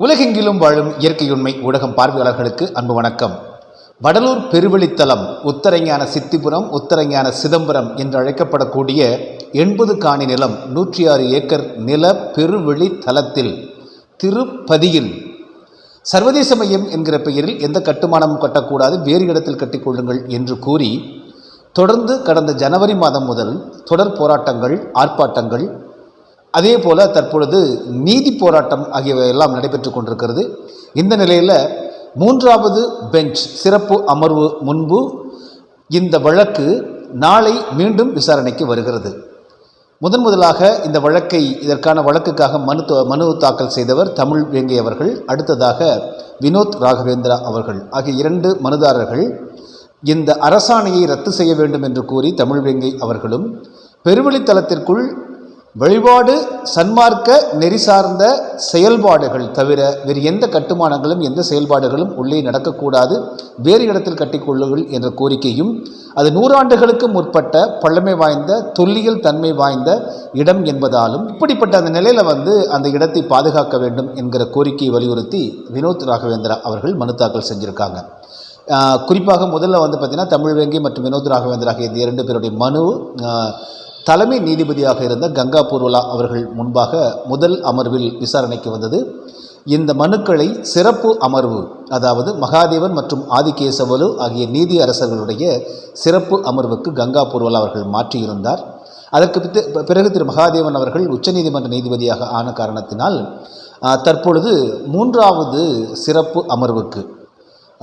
உலகெங்கிலும் வாழும் இயற்கையுண்மை ஊடகம் பார்வையாளர்களுக்கு அன்பு வணக்கம். வடலூர் பெருவெளித்தலம் உத்தரஞான சித்திபுரம் உத்தரஞான சிதம்பரம் என்று அழைக்கப்படக்கூடிய எண்பது காணி நிலம் நூற்றி ஆறு ஏக்கர் நில பெருவெளித்தலத்தில் திருப்பதியில். சர்வதேச மையம் என்கிற பெயரில் எந்த கட்டுமானமும் கட்டக்கூடாது வேறு இடத்தில் கட்டிக்கொள்ளுங்கள் என்று கூறி தொடர்ந்து கடந்த ஜனவரி மாதம் முதல் தொடர் போராட்டங்கள் ஆர்ப்பாட்டங்கள் அதே போல் தற்பொழுது நீதி போராட்டம் ஆகியவையெல்லாம் நடைபெற்று கொண்டிருக்கிறது. இந்த நிலையில் மூன்றாவது பெஞ்ச் சிறப்பு அமர்வு முன்பு இந்த வழக்கு நாளை மீண்டும் விசாரணைக்கு வருகிறது. முதன் முதலாக இந்த வழக்கை இதற்கான வழக்குக்காக மனு மனு தாக்கல் செய்தவர் தமிழ் வேங்கை அவர்கள் அடுத்ததாக வினோத் ராகவேந்திரா அவர்கள் ஆகிய இரண்டு மனுதாரர்கள் இந்த அரசாணையை ரத்து செய்ய வேண்டும் என்று கூறி தமிழ் வேங்கை அவர்களும் பெருவழித்தளத்திற்குள் வழிபாடு சன்மார்க்க நெறி சார்ந்த செயல்பாடுகள் தவிர வேறு எந்த கட்டுமானங்களும் எந்த செயல்பாடுகளும் உள்ளே நடக்கக்கூடாது. வேறு இடத்தில் கட்டிக்கொள்ளுங்கள் என்ற கோரிக்கையும் அது நூறாண்டுகளுக்கு முற்பட்ட பழமை வாய்ந்த தொல்லியல் தன்மை வாய்ந்த இடம் என்பதாலும் இப்படிப்பட்ட அந்த நிலையில் வந்து அந்த இடத்தை பாதுகாக்க வேண்டும் என்கிற கோரிக்கையை வலியுறுத்தி வினோத் ராகவேந்திரா அவர்கள் மனு தாக்கல் செஞ்சுருக்காங்க. குறிப்பாக முதல்ல வந்து பார்த்திங்கன்னா தமிழ் வேங்கி மற்றும் வினோத் ராகவேந்தர் ஆகிய இந்த இரண்டு பேருடைய மனு தலைமை நீதிபதியாக இருந்த கங்கா பூர்வலா அவர்கள் முன்பாக முதல் அமர்வில் விசாரணைக்கு வந்தது. இந்த மனுக்களை சிறப்பு அமர்வு அதாவது மகாதேவன் மற்றும் ஆதிகேசவலு ஆகிய நீதி அரசர்களுடைய சிறப்பு அமர்வுக்கு கங்கா பூர்வலா அவர்கள் மாற்றியிருந்தார். அதற்கு பிறகு திரு மகாதேவன் அவர்கள் உச்சநீதிமன்ற நீதிபதியாக ஆன காரணத்தினால் தற்பொழுது மூன்றாவது சிறப்பு அமர்வுக்கு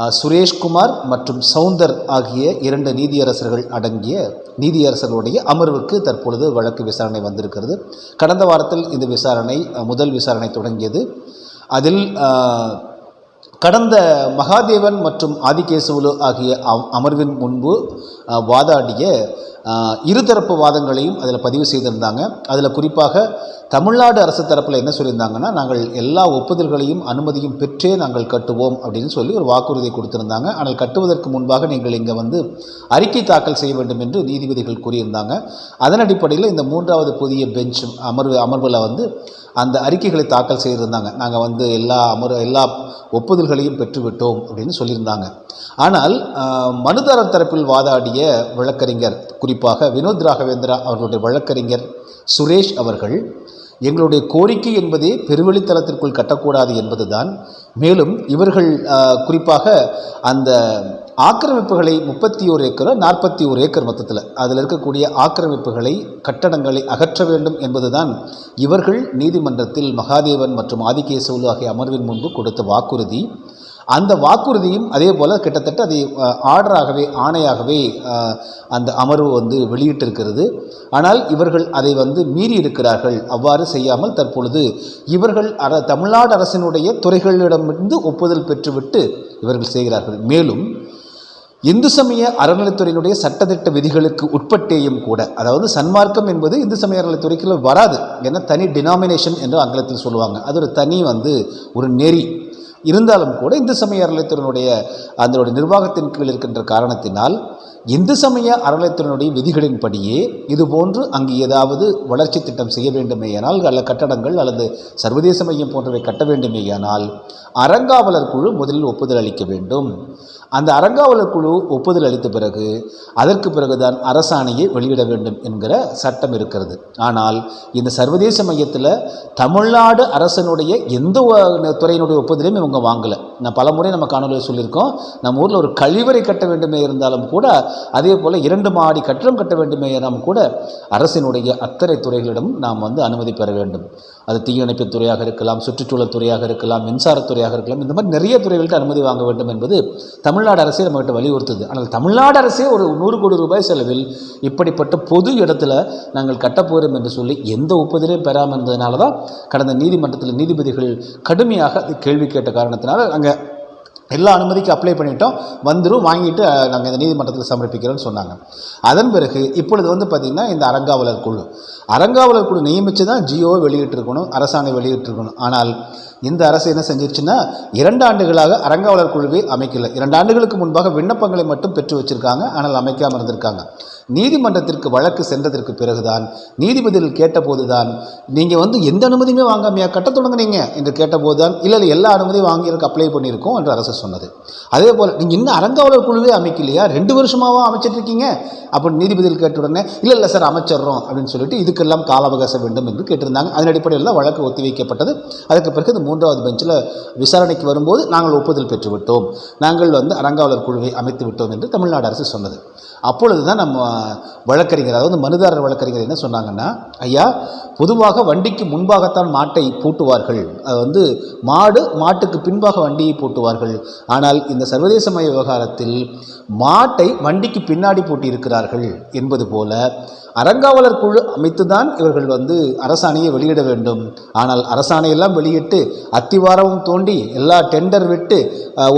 சுரேஷ்குமார் மற்றும் சவுந்தர் ஆகிய இரண்டு நீதியரசர்கள் அடங்கிய நீதியரசர்களுடைய அமர்வுக்கு தற்பொழுது வழக்கு விசாரணை வந்திருக்கிறது. கடந்த வாரத்தில் இந்த விசாரணை முதல் விசாரணை தொடங்கியது. அதில் கடந்த மகாதேவன் மற்றும் ஆதிகேசவலு ஆகிய அம்- அமர்வின் முன்பு வாதாடிய இருதரப்பு வாதங்களையும் அதில் பதிவு செய்திருந்தாங்க. அதில் குறிப்பாக தமிழ்நாடு அரசு தரப்பில் என்ன சொல்லியிருந்தாங்கன்னா நாங்கள் எல்லா ஒப்புதல்களையும் அனுமதியும் பெற்றே நாங்கள் கட்டுவோம் அப்படின்னு சொல்லி ஒரு வாக்குறுதி கொடுத்திருந்தாங்க. ஆனால் கட்டுவதற்கு முன்பாக நீங்கள் இங்கே வந்து அறிக்கை தாக்கல் செய்ய வேண்டும் என்று நீதிபதிகள் கூறியிருந்தாங்க. அதன் அடிப்படையில் இந்த மூன்றாவது புதிய பெஞ்ச் அமர்வு அமர்வில் வந்து அந்த அறிக்கைகளை தாக்கல் செய்திருந்தாங்க. நாங்கள் வந்து எல்லா அமர் எல்லா ஒப்புதல்களையும் பெற்றுவிட்டோம் அப்படின்னு சொல்லியிருந்தாங்க. ஆனால் மனுதாரர் தரப்பில் வாதாடிய வழக்கறிஞர் குறிப்பாக வினோத் ராகவேந்திரா அவர்களுடைய வழக்கறிஞர் சுரேஷ் அவர்கள் எங்களுடைய கோரிக்கை என்பதே பெருவெளித்தளத்திற்குள் கட்டக்கூடாது என்பதுதான். மேலும் இவர்கள் குறிப்பாக அந்த ஆக்கிரமிப்புகளை முப்பத்தி ஒரு ஏக்கரோ நாற்பத்தி ஒரு ஏக்கர் மொத்தத்தில் அதில் இருக்கக்கூடிய ஆக்கிரமிப்புகளை கட்டடங்களை அகற்ற வேண்டும் என்பதுதான் இவர்கள் நீதிமன்றத்தில் மகாதேவன் மற்றும் ஆதிகேசவுலு ஆகிய அமர்வின் முன்பு கொடுத்த வாக்குறுதி. அந்த வாக்குறுதியும் அதே போல் கிட்டத்தட்ட அதை ஆர்டராகவே ஆணையாகவே அந்த அமர்வு வந்து வெளியிட்டிருக்கிறது. ஆனால் இவர்கள் அதை வந்து மீறி இருக்கிறார்கள் அவ்வாறு செய்யாமல் தற்பொழுது இவர்கள் அர தமிழ்நாடு அரசினுடைய துறைகளிடமிருந்து ஒப்புதல் பெற்றுவிட்டு இவர்கள் செய்கிறார்கள். மேலும் இந்து சமய அறநிலைத்துறையினுடைய சட்டத்திட்ட விதிகளுக்கு உட்பட்டேயும் கூட அதாவது சன்மார்க்கம் என்பது இந்து சமய அறநிலைத்துறைக்குள்ள வராது ஏன்னா தனி டினாமினேஷன் என்று ஆங்கிலத்தில் சொல்லுவாங்க. அது ஒரு தனி வந்து ஒரு நெறி. இருந்தாலும் கூட இந்து சமய அறநிலைத்துறையினுடைய அதனுடைய நிர்வாகத்தின் கீழ் இருக்கின்ற காரணத்தினால் இந்து சமய அறநிலைத்துறையினுடைய விதிகளின்படியே இதுபோன்று அங்கு ஏதாவது வளர்ச்சி திட்டம் செய்ய வேண்டுமேயானால் அல்ல கட்டடங்கள் அல்லது சர்வதேச மையம் போன்றவை கட்ட வேண்டுமேயானால் அறங்காவலர் குழு முதலில் ஒப்புதல் அளிக்க வேண்டும். அந்த அறங்காவலர் குழு ஒப்புதல் அளித்த பிறகு அதற்கு பிறகுதான் அரசாணையை வெளியிட வேண்டும் என்கிற சட்டம் இருக்கிறது. ஆனால் இந்த சர்வதேச மையத்தில் தமிழ்நாடு அரசனுடைய எந்த துறையினுடைய ஒப்புதலையும் இவங்க வாங்கலை. நான் பலமுறை நம்ம காணொலியில் சொல்லியிருக்கோம் நம்ம ஊரில் ஒரு கழிவறை கட்ட வேண்டுமே இருந்தாலும் கூட அதே போல் இரண்டு மாடி கட்டிடம் கட்ட வேண்டுமே இருந்தாலும் கூட அரசினுடைய அத்தனை துறைகளிடம் நாம் வந்து அனுமதி பெற வேண்டும். அது தீயணைப்புத் துறையாக இருக்கலாம் சுற்றுச்சூழல் துறையாக இருக்கலாம் மின்சாரத்துறையாக இருக்கலாம் இந்த மாதிரி நிறைய துறைகளுக்கு அனுமதி வாங்க வேண்டும் என்பது தமிழ்நாடு அரசே நம்மகிட்ட வலியுறுத்துது. ஆனால் தமிழ்நாடு அரசே ஒரு நூறு கோடி ரூபாய் செலவில் இப்படிப்பட்ட பொது இடத்துல நாங்கள் கட்டப்போகிறோம் என்று சொல்லி எந்த ஒப்புதலையும் பெறாமல் இருந்ததுனால தான் கடந்த நீதிமன்றத்தில் நீதிபதிகள் கடுமையாக அது கேள்வி கேட்ட காரணத்தினால அங்கே எல்லா அனுமதிக்கு அப்ளை பண்ணிட்டோம். வந்துடும் வாங்கிட்டு நாங்கள் இந்த நீதிமன்றத்தில் சமர்ப்பிக்கிறோம்னு சொன்னாங்க. அதன் பிறகு இப்பொழுது வந்து பார்த்திங்கன்னா இந்த அறங்காவலர் குழு. அறங்காவலர் குழு நியமித்து தான் ஜியோவை வெளியிட்டிருக்கணும் அரசாணை வெளியிட்டிருக்கணும். ஆனால் இந்த அரசு என்ன செஞ்சிருச்சுன்னா இரண்டு ஆண்டுகளாக அறங்காவலர் குழுவை அமைக்கல. இரண்டு ஆண்டுகளுக்கு முன்பாக விண்ணப்பங்களை மட்டும் பெற்று வச்சுருக்காங்க. ஆனால் அமைக்காமல் இருந்திருக்காங்க. நீதிமன்றத்திற்கு வழக்கு சென்றதற்கு பிறகுதான் நீதிபதிகள் கேட்டபோதுதான் நீங்கள் வந்து எந்த அனுமதியுமே வாங்காமையா கட்ட தொடங்குனீங்க என்று கேட்டபோது தான் இல்லை இல்லை எல்லா அனுமதியும் வாங்கியிருக்கு அப்ளை பண்ணியிருக்கோம் என்று அரசு சொன்னது. அதே போல் நீங்கள் இன்னும் அறங்காவலர் குழுவே அமைக்கலையா? ரெண்டு வருஷமாகவும் அமைச்சிட்டு இருக்கீங்க அப்படின்னு நீதிபதிகள் கேட்ட உடனே இல்லை இல்லை சார் அமைச்சிடுறோம் அப்படின்னு சொல்லிட்டு இதுக்கெல்லாம் கால அவகாசம் வேண்டும் என்று கேட்டிருந்தாங்க. அதன் அடிப்படையில் தான் வழக்கு ஒத்திவைக்கப்பட்டது. அதுக்கு பிறகு இந்த மூன்றாவது பெஞ்சில் விசாரணைக்கு வரும்போது நாங்கள் ஒப்புதல் பெற்றுவிட்டோம். நாங்கள் வந்து அறங்காவலர் குழுவை அமைத்து விட்டோம் என்று தமிழ்நாடு அரசு சொன்னது. அப்பொழுது தான் நம்ம வழக்கறிஞர் அதாவது மனுதாரர் வழக்கறிஞர் என்ன சொன்னாங்கன்னா ஐயா பொதுவாக வண்டிக்கு முன்பாகத்தான் மாட்டை பூட்டுவார்கள். அது வந்து மாடு மாட்டுக்கு பின்பாக வண்டியை பூட்டுவார்கள். ஆனால் இந்த சர்வதேச மய விவகாரத்தில் மாட்டை வண்டிக்கு பின்னாடி பூட்டியிருக்கிறார்கள் என்பது போல அறங்காவலர் குழு அமைத்துதான் இவர்கள் வந்து அரசாணையை வெளியிட வேண்டும். ஆனால் அரசாணையெல்லாம் வெளியிட்டு அத்திவாரமும் தோண்டி எல்லா டெண்டர் விட்டு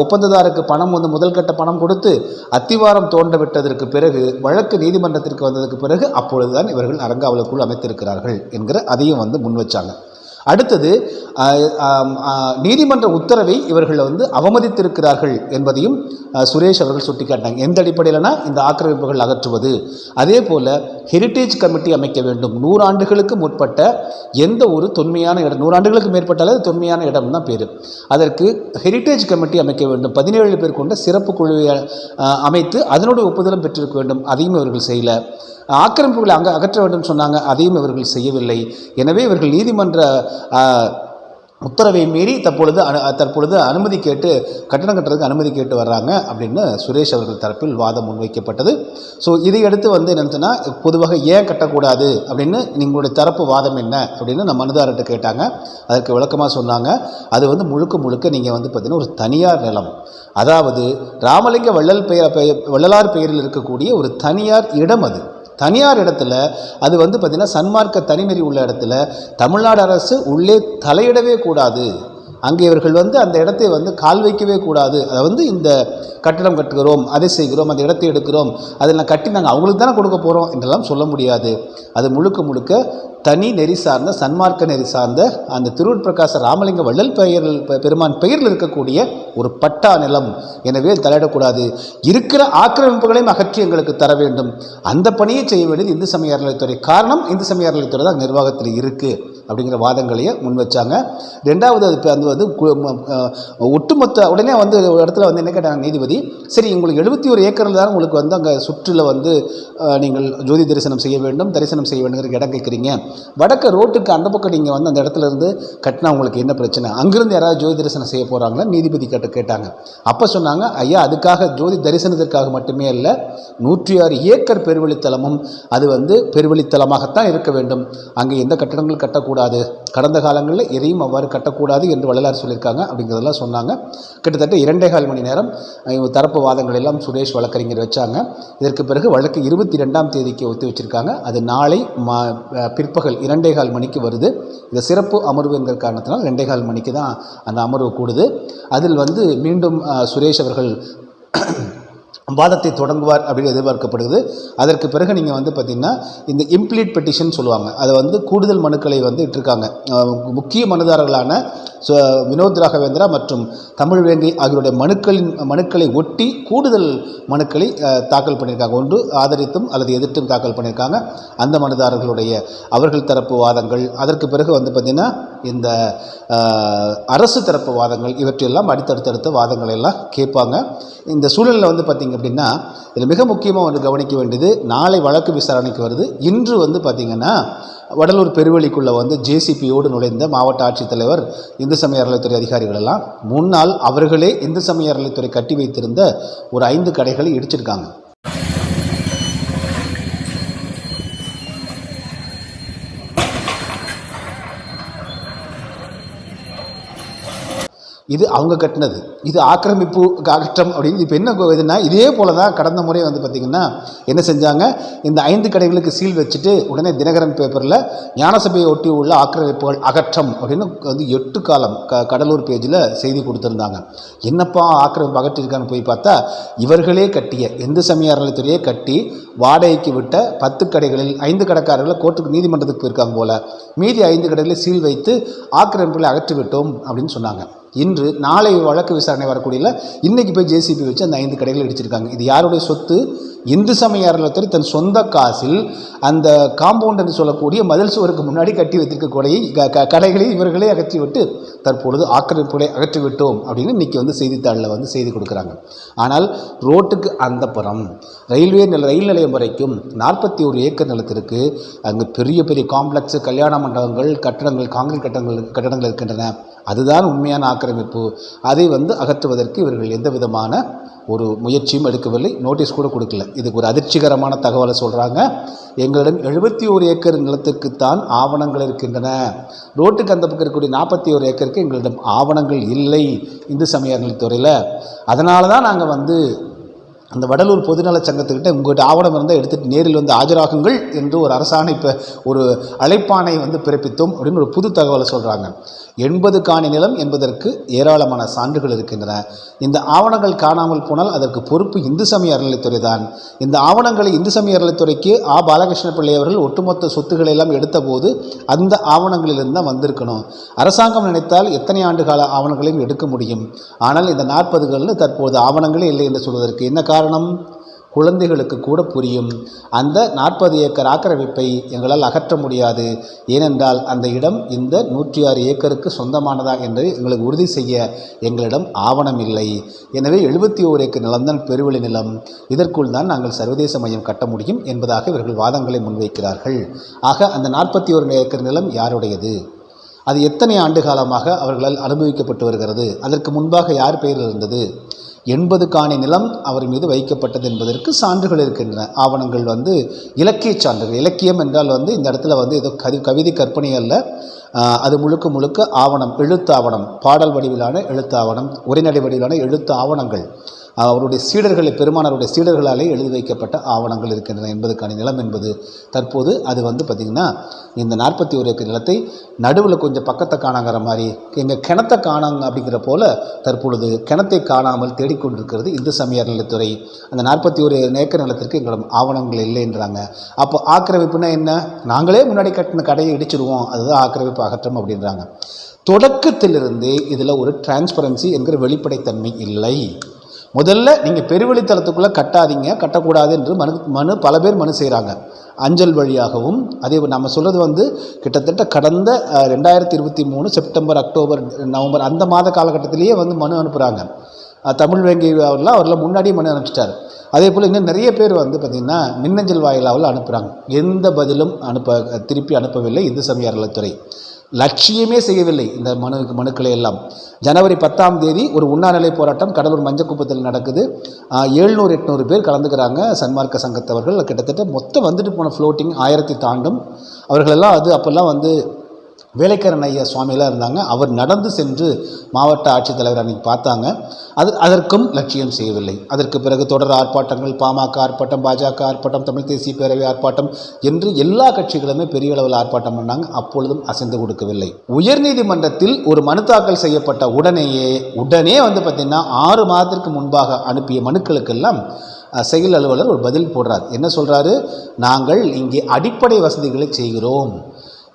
ஒப்பந்ததாருக்கு பணம் வந்து முதல் கட்ட பணம் கொடுத்து அத்திவாரம் தோண்ட விட்டதற்கு பிறகு வழக்கு நீதிமன்றத்திற்கு வந்ததுக்கு பிறகு அப்பொழுதுதான் இவர்கள் அறங்காவலர் குழு அமைத்திருக்கிறார்கள் என்கிற அதையும் வந்து முன் வச்சாங்க. அடுத்தது நீதிமன்ற உத்தரவை இவர்கள் வந்து அவமதித்திருக்கிறார்கள் என்பதையும் சுரேஷ் அவர்கள் சுட்டிக்காட்டினாங்க. எந்த அடிப்படையிலனா இந்த ஆக்கிரமிப்புகள் அகற்றுவது. அதே போல் ஹெரிட்டேஜ் கமிட்டி அமைக்க வேண்டும். நூறாண்டுகளுக்கு முற்பட்ட எந்த ஒரு தொன்மையான இடம் நூறாண்டுகளுக்கு மேற்பட்டாலே தொன்மையான இடம் தான் பேர். அதற்கு ஹெரிட்டேஜ் கமிட்டி அமைக்க வேண்டும். பதினேழு பேர் கொண்ட சிறப்பு குழுவை அமைத்து அதனுடைய ஒப்புதலும் பெற்றிருக்க வேண்டும். அதையும் இவர்கள் செய்யலை. ஆக்கிரமிப்புகளை அங்கே அகற்ற வேண்டும் சொன்னாங்க. அதையும் இவர்கள் செய்யவில்லை. எனவே இவர்கள் நீதிமன்ற உத்தரவை மீறி தற்பொழுது அனு தற்பொழுது அனுமதி கேட்டு கட்டணம் கட்டுறதுக்கு அனுமதி கேட்டு வர்றாங்க அப்படின்னு சுரேஷ் அவர்கள் தரப்பில் வாதம் முன்வைக்கப்பட்டது. ஸோ இதையடுத்து வந்து என்னச்சுன்னா பொதுவாக ஏன் கட்டக்கூடாது அப்படின்னு நீங்களுடைய தரப்பு வாதம் என்ன அப்படின்னு நம்ம மனுதாரர்கிட்ட கேட்டாங்க. அதற்கு விளக்கமாக சொன்னாங்க. அது வந்து முழுக்க முழுக்க நீங்கள் வந்து பார்த்தீங்கன்னா ஒரு தனியார் நிலம். அதாவது ராமலிங்க வள்ளல் பெயர் பெயர் வள்ளலார் பெயரில் இருக்கக்கூடிய ஒரு தனியார் இடம் அது. தனியார் இடத்துல அது வந்து பார்த்திங்கன்னா சன்மார்க்க தனிநெறி உள்ள இடத்துல தமிழ்நாடு அரசு உள்ளே தலையிடவே கூடாது. அங்கே இவர்கள் வந்து அந்த இடத்தை வந்து கால் வைக்கவே கூடாது. அதை வந்து இந்த கட்டடம் கட்டுகிறோம் அதை செய்கிறோம் அந்த இடத்தை எடுக்கிறோம் அதில் கட்டி நாங்கள் அவங்களுக்கு தானே கொடுக்க போகிறோம் என்றெல்லாம் சொல்ல முடியாது. அது முழுக்க முழுக்க தனி நெறி சார்ந்த சன்மார்க்க நெறி சார்ந்த அந்த திருவூர் பிரகாச ராமலிங்க வள்ளல் பெயரில் பெருமான் பெயரில் இருக்கக்கூடிய ஒரு பட்டா நிலம். எனவே தலையிடக்கூடாது. இருக்கிற ஆக்கிரமிப்புகளையும் அகற்றி எங்களுக்கு தர வேண்டும். அந்த பணியை செய்ய வேண்டியது இந்து சமய அறநிலைத்துறை காரணம் இந்து சமய அறநிலைத்துறை தான் நிர்வாகத்தில் இருக்குது அப்படிங்கிற வாதங்களையே முன் வச்சாங்க. ரெண்டாவது அது இப்ப அது வந்து ஒட்டுமொத்த உடனே வந்து ஒரு இடத்துல வந்து என்ன கேட்டாங்க நீதிபதி? சரி உங்களுக்கு எழுபத்தி ஒரு ஏக்கரில் தான் உங்களுக்கு வந்து அங்கே சுற்றில வந்து நீங்கள் ஜோதி தரிசனம் செய்ய வேண்டும் தரிசனம் செய்ய வேண்டுங்கிற இடம் கேட்குறீங்க. வடக்க ரோட்டுக்கு அந்த பக்கம் நீங்கள் வந்து அந்த இடத்துல இருந்து கட்டினா உங்களுக்கு என்ன பிரச்சனை? அங்கிருந்து யாராவது ஜோதி தரிசனம் செய்ய போகிறாங்களா நீதிபதி கேட்ட கேட்டாங்க. அப்போ சொன்னாங்க ஐயா அதுக்காக ஜோதி தரிசனத்திற்காக மட்டுமே அல்ல நூற்றி ஆறு ஏக்கர் பெருவழித்தலமும் அது வந்து பெருவழித்தலமாகத்தான் இருக்க வேண்டும். அங்கே எந்த கட்டடங்கள் கட்டக்கூடாது? கடந்த காலங்களில் எதையும் அவ்வாறு கட்டக்கூடாது என்று வள்ளலார் சொல்லியிருக்காங்க அப்படிங்கிறதெல்லாம் சொன்னாங்க. கிட்டத்தட்ட இரண்டே கால் மணி நேரம் தரப்பு வாதங்கள் எல்லாம் சுரேஷ் வழக்கறிஞர் வச்சாங்க. இதற்கு பிறகு வழக்கு இருபத்தி ரெண்டாம் தேதிக்கு ஒத்தி வச்சிருக்காங்க. அது நாளை மா பிற்ப பிற்பகல் இரண்டே கால் மணிக்கு வருது. இந்த சிறப்பு அமர்வு என்கிற காரணத்தினால் ரெண்டே கால் மணிக்கு தான் அந்த அமர்வு கூடுது. அதில் வந்து மீண்டும் சுரேஷ் அவர்கள் வாதத்தை தொடங்குவார் அப்படின்னு எதிர்பார்க்கப்படுது அதற்கு பிறகு நீங்கள் வந்து பார்த்திங்கன்னா இந்த இம்ப்ளீட் பெட்டிஷன் சொல்லுவாங்க. அதை வந்து கூடுதல் மனுக்களை வந்து இட்டிருக்காங்க. முக்கிய மனுதாரர்களான வினோத் ராகவேந்திரா மற்றும் தமிழ் வேங்கை ஆகியோருடைய மனுக்களின் மனுக்களை ஒட்டி கூடுதல் மனுக்களை தாக்கல் பண்ணியிருக்காங்க. ஒன்று ஆதரித்தும் அல்லது எதிர்த்தும் தாக்கல் பண்ணியிருக்காங்க. அந்த மனுதாரர்களுடைய அவர்கள் தரப்பு வாதங்கள். அதற்கு பிறகு வந்து பார்த்திங்கன்னா இந்த அரசு தரப்பு வாதங்கள். இவற்றையெல்லாம் அடுத்தடுத்தடுத்த வாதங்களை எல்லாம் கேட்பாங்க. இந்த சூழலில் வந்து பார்த்திங்க அப்படின்னா இதில் மிக முக்கியமாக ஒன்று கவனிக்க வேண்டியது நாளை வழக்கு விசாரணைக்கு வருது. இன்று வந்து பார்த்திங்கன்னா வடலூர் பெருவெளிக்குள்ளே வந்து ஜேசிபியோடு நுழைந்த மாவட்ட ஆட்சித்தலைவர் இந்து சமய அறநிலைத்துறை அதிகாரிகளெல்லாம் முன்னால் அவர்களே இந்து சமய அறநிலைத்துறை கட்டி வைத்திருந்த ஒரு ஐந்து கடைகளை இடிச்சிருக்காங்க. இது அவங்க கட்டினது. இது ஆக்கிரமிப்பு அகற்றம் அப்படின்னு இப்போ என்ன இதுனா இதே போல தான் கடந்த முறை வந்து பார்த்திங்கன்னா என்ன செஞ்சாங்க? இந்த ஐந்து கடைகளுக்கு சீல் வச்சுட்டு உடனே தினகரன் பேப்பரில் ஞானசபையை ஒட்டி உள்ள ஆக்கிரமிப்புகள் அகற்றம் அப்படின்னு வந்து எட்டு காலம் க கடலூர் பேஜில் செய்தி கொடுத்துருந்தாங்க. என்னப்பா ஆக்கிரமிப்பு அகற்றிருக்கான்னு போய் பார்த்தா இவர்களே கட்டிய எந்த சமய அறநிலைத்துறையே கட்டி வாடகைக்கு விட்ட பத்து கடைகளில் ஐந்து கடைக்காரர்களை கோர்ட்டுக்கு நீதிமன்றத்துக்கு போயிருக்காங்க போல. மீதி ஐந்து கடைகளில் சீல் வைத்து ஆக்கிரமிப்புகளை அகற்றி விட்டோம் அப்படின்னு சொன்னாங்க. இன்று நாளை வழக்கு விசாரணை வரக்கூடியல இன்றைக்கி போய் ஜேசிபி வச்சு அந்த ஐந்து கடைகளை இடிச்சிருக்காங்க. இது யாருடைய சொத்து? இந்து சமய அறநிலையத்துறை தன் சொந்த காசில் அந்த காம்பவுண்ட் என்று சொல்லக்கூடிய மதில் சுவருக்கு முன்னாடி கட்டி வைத்திருக்கக்கூடிய க- க- கடைகளை இவர்களே அகற்றிவிட்டு தற்பொழுது ஆக்கிரமிப்புகளை அகற்றி விட்டோம் அப்படின்னு இன்றைக்கி வந்து செய்தித்தாளில் வந்து செய்தி கொடுக்குறாங்க. ஆனால் ரோட்டுக்கு அந்த புறம் ரயில்வே நில ரயில் நிலையம் வரைக்கும் நாற்பத்தி ஒரு ஏக்கர் நிலத்திற்கு அங்கே பெரிய பெரிய காம்ப்ளெக்ஸு கல்யாண மண்டபங்கள் கட்டடங்கள் காங்கிரீட் கட்டடங்கள் கட்டடங்கள் இருக்கின்றன. அதுதான் உண்மையான ஆக்கிரமிப்பு. அதை வந்து அகற்றுவதற்கு இவர்கள் எந்த விதமான ஒரு முயற்சியும் எடுக்கவில்லை. நோட்டீஸ் கூட கொடுக்கல. இதுக்கு ஒரு அதிர்ச்சிகரமான தகவலை சொல்கிறாங்க எங்களிடம் எழுபத்தி ஒரு ஏக்கர் நிலத்துக்குத்தான் ஆவணங்கள் இருக்கின்றன. ரோட்டுக்கு அந்த பக்கம் இருக்கக்கூடிய நாற்பத்தி ஒரு ஏக்கருக்கு எங்களிடம் ஆவணங்கள் இல்லை. இந்து சமய அறநிலைத்துறையில் அதனால தான் நாங்கள் வந்து அந்த வடலூர் பொதுநல சங்கத்துக்கிட்ட உங்கள்கிட்ட ஆவணம் இருந்தால் எடுத்துகிட்டு நேரில் வந்து ஆஜராகுங்கள் என்று ஒரு அரசாணை இப்போ ஒரு அழைப்பானை வந்து பிறப்பித்தோம் அப்படின்னு ஒரு புது தகவலை சொல்கிறாங்க எண்பது காணி நிலம் என்பதற்கு ஏராளமான சான்றுகள் இருக்கின்றன. இந்த ஆவணங்கள் காணாமல் போனால் அதற்கு பொறுப்பு இந்து சமய அறநிலைத்துறை தான் இந்த ஆவணங்களை இந்து சமய அறநிலைத்துறைக்கு ஆ. பாலகிருஷ்ண பிள்ளை அவர்கள் ஒட்டுமொத்த சொத்துக்களை எல்லாம் எடுத்தபோது அந்த ஆவணங்களிலிருந்து தான் வந்திருக்கணும். அரசாங்கம் நினைத்தால் எத்தனை ஆண்டு கால ஆவணங்களையும் எடுக்க முடியும். ஆனால் இந்த நாற்பதுகளில் தற்போது ஆவணங்களே இல்லை என்று சொல்வதற்கு என்ன காரணம்? குழந்தைகளுக்கு கூட புரியும். அந்த நாற்பது ஏக்கர் ஆக்கிரமிப்பை எங்களால் அகற்ற முடியாது. ஏனென்றால் அந்த இடம் இந்த நூற்றி ஆறு ஏக்கருக்கு சொந்தமானதா என்று எங்களுக்கு உறுதி செய்ய எங்களிடம் ஆவணம் இல்லை. எனவே எழுபத்தி ஓர் ஏக்கர் நிலம்தான் பெருவெளி நிலம். இதற்குள் தான் நாங்கள் சர்வதேச மையம் கட்ட முடியும் என்பதாக இவர்கள் வாதங்களை முன்வைக்கிறார்கள். ஆக அந்த நாற்பத்தி ஒரு ஏக்கர் நிலம் யாருடையது? அது எத்தனை ஆண்டு காலமாக அவர்களால் அனுபவிக்கப்பட்டு வருகிறது? அதற்கு முன்பாக யார் பெயரில் இருந்தது? எண்பது காணி நிலம் அவர் மீது வைக்கப்பட்டது என்பதற்கு சான்றுகள் இருக்கின்றன. ஆவணங்கள் வந்து இலக்கிய சான்றுகள். இலக்கியம் என்றால் வந்து இந்த இடத்துல வந்து ஏதோ கவி கவிதை கற்பனை அல்ல. அது முழுக்க முழுக்க ஆவணம் எழுத்து ஆவணம் பாடல் வடிவிலான எழுத்து ஆவணம் உரைநடை வடிவிலான எழுத்து ஆவணங்கள் அவருடைய சீடர்களை பெருமானாருடைய சீடர்களாலே எழுதி வைக்கப்பட்ட ஆவணங்கள் இருக்கின்றன என்பதுக்கான நிலம் என்பது தற்போது அது வந்து பார்த்திங்கன்னா இந்த நாற்பத்தி ஒரு ஏக்கர் நிலத்தை நடுவில் கொஞ்சம் பக்கத்தை காணாங்கிற மாதிரி எங்கள் கிணத்தை காணாங்க அப்படிங்கிற போல தற்பொழுது கிணத்தை காணாமல் தேடிக்கொண்டிருக்கிறது இந்து சமய நிலத்துறை அந்த நாற்பத்தி ஒரு ஏக்கர் நிலத்திற்கு எங்களிடம் ஆவணங்கள் இல்லைன்றாங்க. அப்போ ஆக்கிரமிப்புனா என்ன? நாங்களே முன்னாடி கட்டின கடையை இடிச்சிருவோம் அதுதான் ஆக்கிரமிப்பு அகற்றம் அப்படின்றாங்க. தொடக்கத்திலிருந்தே இதில் ஒரு டிரான்ஸ்பரன்சி என்கிற வெளிப்படைத்தன்மை இல்லை. முதல்ல நீங்கள் பெருவெளித்தளத்துக்குள்ளே கட்டாதீங்க கட்டக்கூடாது என்று மனு மனு பல பேர் மனு செய்கிறாங்க அஞ்சல் வழியாகவும் அதே நம்ம சொல்கிறது வந்து கிட்டத்தட்ட கடந்த ரெண்டாயிரத்தி இருபத்தி மூணு செப்டம்பர் அக்டோபர் நவம்பர் அந்த மாத காலகட்டத்திலேயே வந்து மனு அனுப்புகிறாங்க தமிழ் வங்கி அவர்லாம் அவரெல்லாம் முன்னாடியே மனு அனுப்பிச்சிட்டார். அதே போல் இன்னும் நிறைய பேர் வந்து பார்த்திங்கன்னா மின்னஞ்சல் வாயிலாவில் அனுப்புகிறாங்க எந்த பதிலும் அனுப்ப திருப்பி அனுப்பவில்லை. இந்து சமய அறநிலைத்துறை லட்சியமே செய்யவில்லை இந்த மனு மனுக்களை எல்லாம். ஜனவரி பத்தாம் தேதி ஒரு உண்ணாநிலை போராட்டம் கடலூர் மஞ்சக்குப்பத்தில் நடக்குது. எழுநூறு எட்நூறு பேர் கலந்துக்கிறாங்க சன்மார்க்க சங்கத்தவர்கள். கிட்டத்தட்ட மொத்தம் வந்துட்டு போன ஃப்ளோட்டிங் ஆயிரத்தி தாண்டும். அவர்களெல்லாம் அது அப்போல்லாம் வந்து வேலைக்காரன் ஐயா சுவாமியெல்லாம் இருந்தாங்க. அவர் நடந்து சென்று மாவட்ட ஆட்சித்தலைவர் அன்னைக்கு பார்த்தாங்க. அது அதற்கும் லட்சியம் செய்யவில்லை. அதற்கு பிறகு தொடர் ஆர்ப்பாட்டங்கள் பாமக ஆர்ப்பாட்டம் பாஜக ஆர்ப்பாட்டம் தமிழ் தேசிய பேரவை ஆர்ப்பாட்டம் என்று எல்லா கட்சிகளுமே பெரிய அளவில் ஆர்ப்பாட்டம் பண்ணாங்க. அப்பொழுதும் அசைந்து கொடுக்கவில்லை. உயர்நீதிமன்றத்தில் ஒரு மனு தாக்கல் செய்யப்பட்ட உடனேயே உடனே வந்து பார்த்திங்கன்னா ஆறு மாதத்திற்கு முன்பாக அனுப்பிய மனுக்களுக்கெல்லாம் செயல் அலுவலர் ஒரு பதில் போடுறார். என்ன சொல்கிறாரு நாங்கள் இங்கே அடிப்படை வசதிகளை செய்கிறோம்.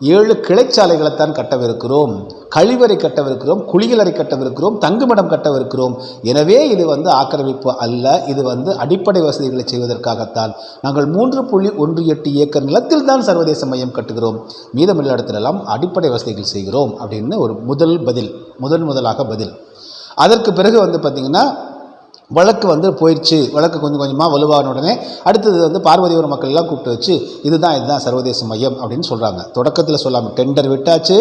ஏழு கிளைச்சாலைகளைத்தான் கட்டவிருக்கிறோம். கழிவறை கட்டவிருக்கிறோம் குளியலறை கட்டவிருக்கிறோம் தங்குமிடம் கட்டவிருக்கிறோம். எனவே இது வந்து ஆக்கிரமிப்பு அல்ல இது வந்து அடிப்படை வசதிகளை செய்வதற்காகத்தான். நாங்கள் மூன்று புள்ளி ஒன்று எட்டு ஏக்கர் நிலத்தில் தான் சர்வதேச மையம் கட்டுகிறோம். மீதமுள்ள இடத்திலெல்லாம் அடிப்படை வசதிகள் செய்கிறோம் அப்படின்னு ஒரு முதல் பதில் முதன் முதலாக பதில். அதற்கு பிறகு வந்து பார்த்திங்கன்னா வழக்கு வந்து போயிடுச்சு. வழக்கு கொஞ்சம் கொஞ்சமாக வலுவான உடனே அடுத்தது வந்து பார்வதிபுரம் மக்கள் எல்லாம் கூப்பிட்டு வச்சு இதுதான் இதுதான் சர்வதேச மையம் அப்படின்னு சொல்கிறாங்க தொடக்கத்தில் சொல்லாமல் டெண்டர் விட்டாச்சு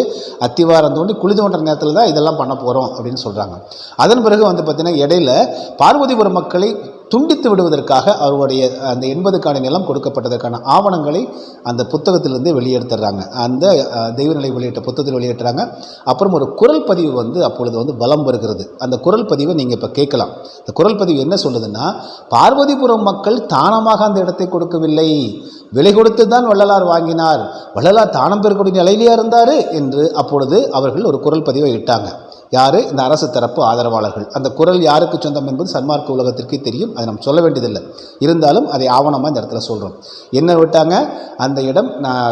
அத்திவாரம் தோண்டி குழி தோன்ற நேரத்தில் தான் இதெல்லாம் பண்ண போகிறோம் அப்படின்னு சொல்கிறாங்க அதன் பிறகு வந்து பார்த்திங்கன்னா இடையில பார்வதிபுரம் மக்களை துண்டித்து விடுவதற்காக அவருடைய அந்த எண்பதுக்கான நிலம் கொடுக்கப்பட்டதற்கான ஆவணங்களை அந்த புத்தகத்திலிருந்து வெளியெடுத்துறாங்க அந்த தெய்வநிலை வெளியிட்ட புத்தகத்தில் வெளியிட்டுறாங்க அப்புறம் ஒரு குரல் பதிவு வந்து அப்பொழுது வந்து பலம் வருகிறது அந்த குரல் பதிவை நீங்கள் இப்போ கேட்கலாம். இந்த குரல் பதிவு என்ன சொல்லுதுன்னா பார்வதிபுரம் மக்கள் தானமாக அந்த இடத்தை கொடுக்கவில்லை. விலை கொடுத்து தான் வள்ளலார் வாங்கினார். வள்ளலார் தானம் பெறக்கூடிய நிலையிலேயே இருந்தார் என்று அப்பொழுது அவர்கள் ஒரு குரல் பதிவை இட்டாங்க. யார்? இந்த அரசு தரப்பு ஆதரவாளர்கள். அந்த குரல் யாருக்கு சொந்தம் என்பது சன்மார்க்க உலகத்திற்கே தெரியும். அதை நம்ம சொல்ல வேண்டியதில்லை. இருந்தாலும் அதை ஆவணமாக இந்த இடத்துல சொல்கிறோம் என்ன விட்டாங்க? அந்த இடம் நான்,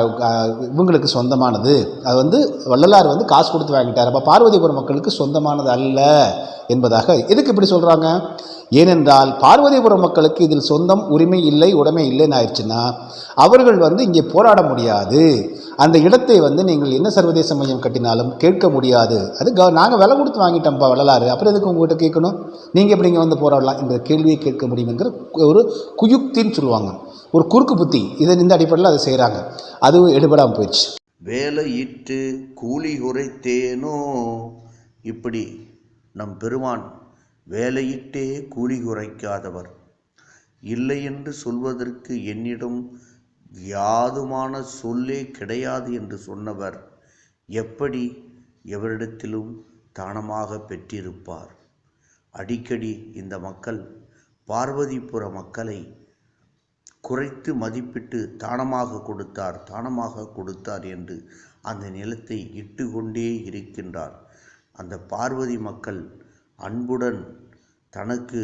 இவங்களுக்கு சொந்தமானது. அது வந்து வள்ளலார் வந்து காசு கொடுத்து வாங்கிட்டார். அப்போ பார்வதிபுரம் மக்களுக்கு சொந்தமானது அல்ல என்பதாக எதுக்கு இப்படி சொல்கிறாங்க ஏனென்றால் பார்வதிபுரம் மக்களுக்கு இதில் சொந்தம் உரிமை இல்லை உடைமை இல்லைன்னு ஆயிடுச்சுன்னா அவர்கள் வந்து இங்கே போராட முடியாது. அந்த இடத்தை வந்து நீங்கள் என்ன சர்வதேச மையம் கட்டினாலும் கேட்க முடியாது. அது க நாங்கள் விலை கொடுத்து வாங்கிட்டோம்ப்பா வள்ளலாறு அப்புறம் எதுக்கு உங்கள்கிட்ட கேட்கணும்? நீங்கள் எப்படி இங்கே வந்து போராடலாம்? என்ற கேள்வியை கேட்க முடியுங்கிற ஒரு குயுக்தின்னு சொல்லுவாங்க. ஒரு குறுக்கு புத்தி. இதை இந்த அடிப்படையில் அதை செய்கிறாங்க அதுவும் எடுபடாமல் போயிடுச்சு. வேலையிட்டு கூலி குறைத்தேனோ? இப்படி நம் பெருமான் வேலையிட்டே கூலி குறைக்காதவர். இல்லை என்று சொல்வதற்கு என்னிடம் யாதுமான சொல்லே கிடையாது என்று சொன்னவர் எப்படி எவரிடத்திலும் தானமாக பெற்றிருப்பார்? அடிக்கடி இந்த மக்கள் பார்வதிபுர மக்களை குறைத்து மதிப்பிட்டு தானமாக கொடுத்தார் தானமாக கொடுத்தார் என்று அந்த நிலத்தை இட்டு கொண்டே இருக்கின்றார். அந்த பார்வதி மக்கள் அன்புடன் தனக்கு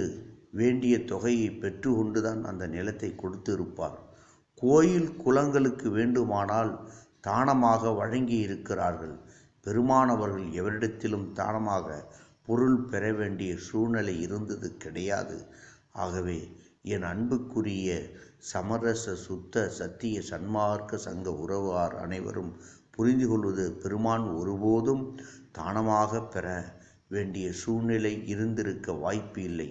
வேண்டிய தொகையை பெற்று கொண்டுதான் அந்த நிலத்தை கொடுத்திருப்பார். கோயில் குளங்களுக்கு வேண்டுமானால் தானமாக வழங்கி இருக்கிறார்கள் பெருமானவர்கள் எவரிடத்திலும் தானமாக பொருள் பெற வேண்டிய சூழ்நிலை இருந்தது கிடையாது. ஆகவே என் அன்புக்குரிய சமரச சுத்த சத்திய சன்மார்க்க சங்க உறவார் அனைவரும் புரிந்து கொள்வது பெருமான் ஒருபோதும் தானமாக பெற வேண்டிய சூழ்நிலை இருந்திருக்க வாய்ப்பு இல்லை.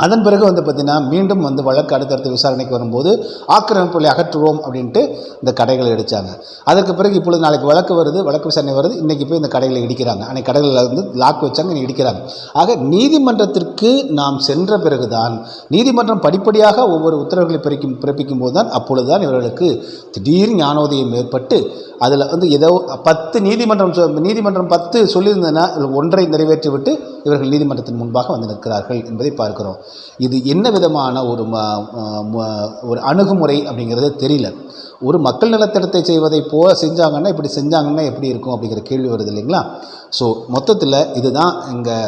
அதன் பிறகு வந்து பார்த்திங்கன்னா மீண்டும் வந்து வழக்கு அடுத்தடுத்த விசாரணைக்கு வரும்போது ஆக்கிரமிப்புகளை அகற்றுவோம் அப்படின்ட்டு இந்த கடைகளை இடித்தாங்க அதற்கு பிறகு இப்பொழுது நாளைக்கு வழக்கு வருது வழக்கு விசாரணை வருது இன்றைக்கி போய் இந்த கடைகளை இடிக்கிறாங்க. அன்றைக்கி கடைகளில் வந்து லாக் வச்சாங்க இன்னைக்கு இடிக்கிறாங்க. ஆக நீதிமன்றத்திற்கு நாம் சென்ற பிறகுதான் நீதிமன்றம் படிப்படியாக ஒவ்வொரு உத்தரவுகளை பிறக்கும் பிறப்பிக்கும் போது தான் அப்பொழுது தான் இவர்களுக்கு திடீர் ஞானோதயம் ஏற்பட்டு அதில் வந்து ஏதோ பத்து நீதிமன்றம் சொ- நீதிமன்றம் பத்து சொல்லியிருந்ததுன்னா ஒன்றை நிறைவேற்றிவிட்டு இவர்கள் நீதிமன்றத்தின் முன்பாக வந்து நிற்கிறார்கள் என்பதை பார்க்கிறோம். இது என்ன விதமான ஒரு ம- ஒரு அணுகுமுறை அப்படிங்கிறது தெரியல. ஒரு மக்கள் நலத்திட்டத்தை செய்வதை போ செஞ்சாங்கன்னா இப்படி செஞ்சாங்கன்னா எப்படி இருக்கும் அப்படிங்கிற கேள்வி வருது இல்லைங்களா? ஸோ மொத்தத்தில் இதுதான் இங்கே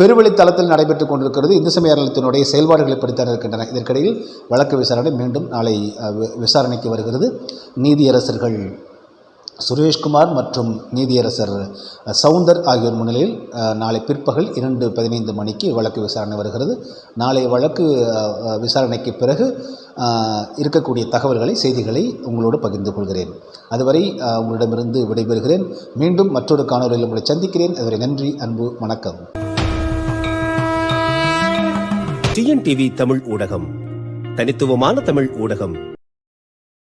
பெருவழித்தளத்தில் நடைபெற்றுக் கொண்டிருக்கிறது. இந்து சமய செயல்பாடுகளை செயல்பாடுகள் இருக்கின்றன. இதற்கிடையில் வழக்கு விசாரணை மீண்டும் நாளை விசாரணைக்கு வருகிறது. நீதியரசர்கள் சுரேஷ்குமார் மற்றும் நீதியரசர் சவுந்தர் ஆகியோர் முன்னிலையில் நாளை பிற்பகல் இரண்டு பதினைந்து மணிக்கு வழக்கு விசாரணை வருகிறது. நாளை வழக்கு விசாரணைக்கு பிறகு இருக்கக்கூடிய தகவல்களை செய்திகளை உங்களோடு பகிர்ந்து கொள்கிறேன். அதுவரை உங்களிடமிருந்து விடைபெறுகிறேன். மீண்டும் மற்றொரு காணொலியில் உங்களை சந்திக்கிறேன். அதுவரை நன்றி அன்பு வணக்கம். டிஎன்டிவி தமிழ் ஊடகம். தனித்துவமான தமிழ் ஊடகம்.